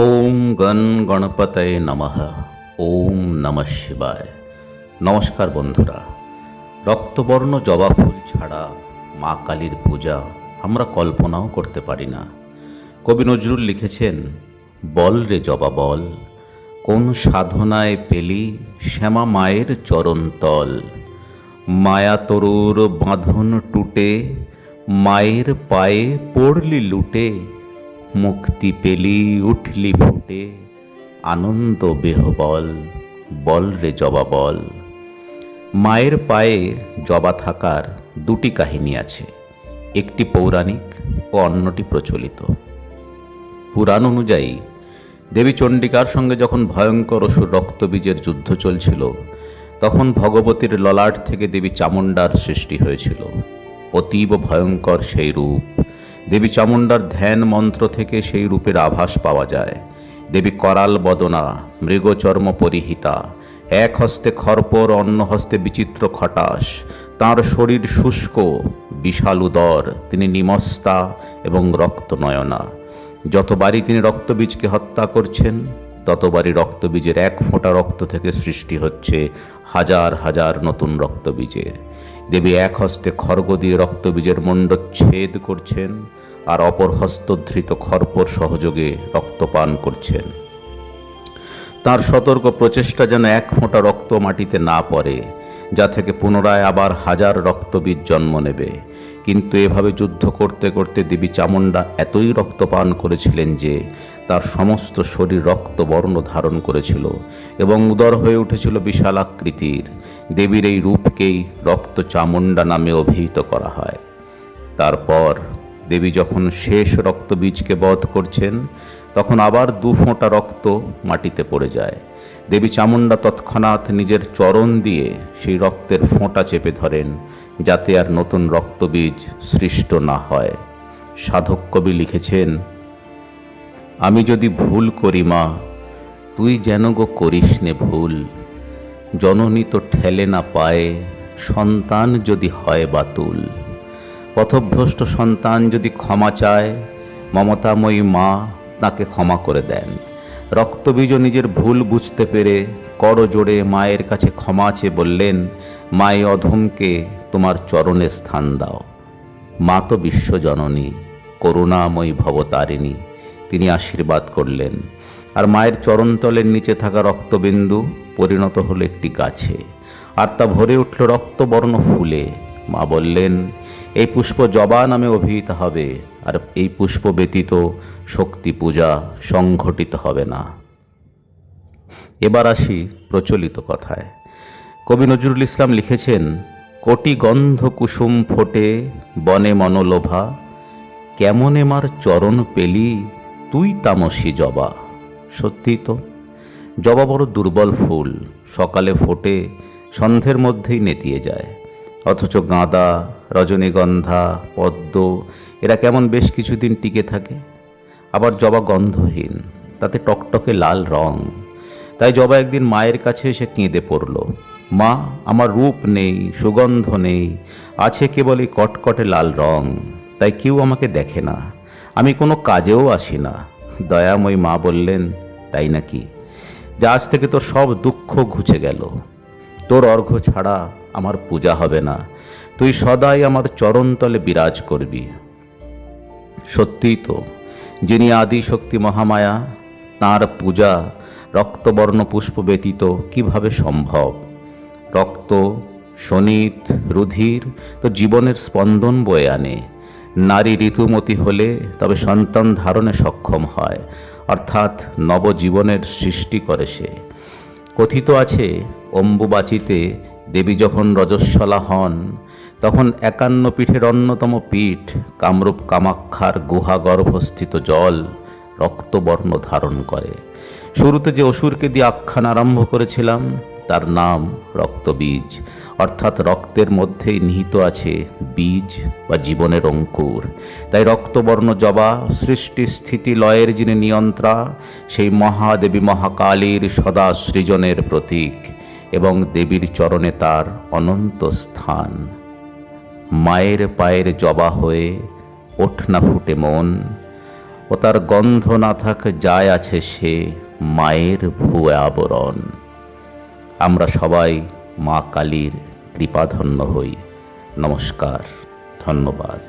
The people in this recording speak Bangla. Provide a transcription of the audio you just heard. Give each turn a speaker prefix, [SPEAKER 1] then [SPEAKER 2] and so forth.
[SPEAKER 1] ওম গণ গণপতয়ে নমঃ। ওম নমঃ শিবায়। নমস্কার বন্ধুরা। রক্তবর্ণ জবা ফুল ছাড়া মা কালীর পূজা আমরা কল্পনাও করতে পারি না। কবি নজরুল লিখেছেন, বল রে জবা বল, কোন সাধনায় পেলি শ্যামা মায়ের চরণতল মায়া তরুর বাঁধন টুটে, মায়ের পায়ে পড়লি লুটে মুক্তি পেলি, উঠলি ফুটে আনন্দ বেহবল বল রে জবা বল। মায়ের পায়ে জবা থাকার দুটি কাহিনী আছে, একটি পৌরাণিক ও অন্যটি প্রচলিত। পুরাণ অনুযায়ী, দেবী চণ্ডিকার সঙ্গে যখন ভয়ঙ্কর অসুর রক্তবীজের যুদ্ধ চলছিল, তখন ভগবতীর ললাট থেকে দেবী চামুণ্ডার সৃষ্টি হয়েছিল। অতীব ভয়ঙ্কর সেই রূপ। দেবী চামুণ্ডার ধ্যান মন্ত্র থেকে সেই রূপের আভাস পাওয়া যায়। দেবী করাল বদনা, মৃগচর্ম পরিহিতা, এক হস্তে খরপর অন্য হস্তে বিচিত্র খটাস। তাঁর শরীর শুষ্ক, বিশাল উদর, তিনি নিমস্তা এবং রক্তনয়না। যতবারই তিনি রক্তবীজকে হত্যা করছেন, ততবারই রক্তবীজের এক ফোঁটা রক্ত থেকে সৃষ্টি হচ্ছে হাজার হাজার নতুন রক্তবীজের। দেবী এক হস্তে খর্গ দিয়ে রক্তবীজের মণ্ডচ্ছেদ করছেন আর অপর হস্তধৃত খর্পর সহযোগে রক্তপান করছেন। তার সতর্ক প্রচেষ্টা যেন এক ফোঁটা রক্ত মাটিতে না পড়ে। যা থেকে পুনরায় আবার হাজার রক্তবীজ জন্ম নেবে। কিন্তু এভাবে যুদ্ধ করতে করতে দেবী চামুণ্ডা এতই রক্তপান করেছিলেন যে, তার সমস্ত শরীর রক্তবর্ণ ধারণ করেছিল এবং উদর হয়ে উঠেছিল বিশালাকৃতির দেবীর এই রূপকেই রক্ত চামুণ্ডা নামে অভিহিত করা হয়। তারপর দেবী যখন শেষ রক্তবীজকে বধ করছেন, তখন আবার দু ফোঁটা রক্ত মাটিতে পড়ে যায়। দেবী চামুণ্ডা তৎক্ষণাৎ নিজের চরণ দিয়ে সেই রক্তের ফোঁটা চেপে ধরেন, যাতে আর নতুন রক্তবীজ সৃষ্ট না হয়। সাধক কবি লিখেছেন, আমি যদি ভুল করি মা, তুই যেন গো করিস নে ভুল। জননী তো ঠেলে না পায়ে, সন্তান যদি হয় বাতুল পথভ্রষ্ট সন্তান যদি ক্ষমা চায়, মমতাময়ী মা তাকে ক্ষমা করে দেন। রক্তবীজ নিজের ভুল বুঝতে পেরে করো জোড়ে মায়ের কাছে ক্ষমা চেয়ে বললেন, মায়ে অধমকে তোমার চরণে স্থান দাও। মা তো বিশ্বজননী, করুণাময়ী ভবতারিণী। তিনি আশীর্বাদ করলেন। আর মায়ের চরণতলের নিচে থাকা রক্তবিন্দু পরিণত হলো একটি গাছে। আর তা ভরে উঠল রক্তবর্ণ ফুলে। মা বললেন, এই পুষ্প জবা নামে অভিহিত হবে। আর এই পুষ্প ব্যতীত শক্তি পূজা সংঘটিত হবে না। এবার আসি প্রচলিত কথায়। কবি নজরুল ইসলাম লিখেছেন, কোটি গন্ধ কুসুম ফোটে, বনে মনোলোভা, কেমন এমার চরণ পেলি তুই তামসী জবা। সত্যি তো, জবা বড় দুর্বল ফুল, সকালে ফোটে, সন্ধ্যের মধ্যেই নেতিয়ে যায়। অথচ গাঁদা, রজনীগন্ধা, পদ্ম, এরা কেমন বেশ কিছুদিন টিকে থাকে। আবার জবা গন্ধহীন, তাতে টকটকে লাল রং। তাই জবা একদিন মায়ের কাছে এসে কেঁদে পড়ল। মা, আমার রূপ নেই, সুগন্ধ নেই, আছে কেবল এই কটকটে লাল রং, তাই কেউ আমাকে দেখে না, আমি কোনো কাজেও আসি না। দয়াময়ী মা বললেন, তাই নাকি? যা আজ থেকে তোর সব দুঃখ ঘুচে গেল। তোর অর্ঘ্য ছাড়া আমার পূজা হবে না। তুই সদাই আমার চরণতলে বিরাজ করবি। সত্যিই তো, যিনি আদি শক্তি মহামায়া, তাঁর পূজা রক্তবর্ণ পুষ্প ব্যতীত কীভাবে সম্ভব? রক্ত শনিত রুধির তো জীবনের স্পন্দন বয়ে আনে। নারী ঋতুমতি হলে তবে সন্তান ধারণে সক্ষম হয়, অর্থাৎ নবজীবনের সৃষ্টি করে সে। কথিত আছে, অম্বুবাচিতে দেবী যখন রজস্বলা হন, তখন একান্ন পীঠের অন্যতম পীঠ কামরূপ কামাক্ষার গুহা গর্ভস্থিত জল রক্তবর্ণ ধারণ করে। শুরুতে যে অসুরকে দিয়ে আখ্যান আরম্ভ করেছিলাম তার নাম রক্তবীজ। অর্থাৎ রক্তের মধ্যেই নিহিত আছে বীজ বা জীবনের অঙ্কুর। তাই রক্তবর্ণ জবা, সৃষ্টি স্থিতি লয়ের যিনি নিয়ন্ত্রা, সেই মহাদেবী মহাকালীর সদা সৃজনের প্রতীক এবং দেবীর চরণে তার অনন্ত স্থান। মায়ের পায়ের জবা হয়ে ওঠ না ফুটে মন, ও তার গন্ধ না থাক যায় আছে সে মায়ের ভুয়া আবরণ। আমরা সবাই মা কালীর কৃপাধন্য হই। নমস্কার ধন্যবাদ।